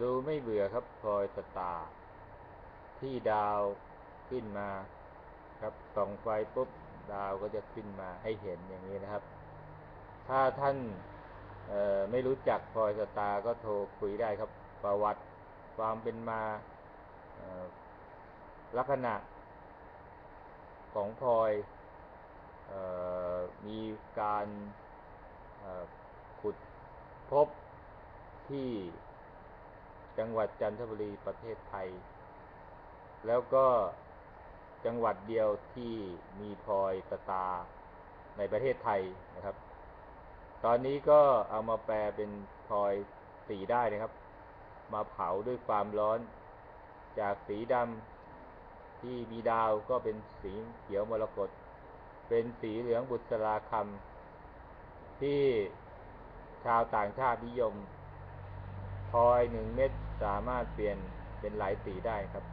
ดูไม่เบื่อครับพลอยสตาร์ที่ดาวขึ้นมาครับส่องไฟปุ๊บดาวก็จะขึ้นมาให้เห็นอย่างนี้นะครับ ถ้าท่านไม่รู้จักพลอยสตาร์ก็โทรคุยได้ครับ ประวัติความเป็นมาลักษณะของพลอยออมีการขุดพบที่ จังหวัดจันทบุรีประเทศไทย แล้วก็จังหวัดเดียวที่มีพลอยสตาในประเทศไทยนะครับ ตอนนี้ก็เอามาแปลเป็นพลอยสีได้นะครับ มาเผาด้วยความร้อน จากสีดำที่มีดาวก็เป็นสีเขียวมรกตเป็นสีเหลืองบุษราคำที่ชาวต่างชาตินิยม พลอยหนึ่งเม็ดสามารถเปลี่ยนเป็นหลายสีได้ครับ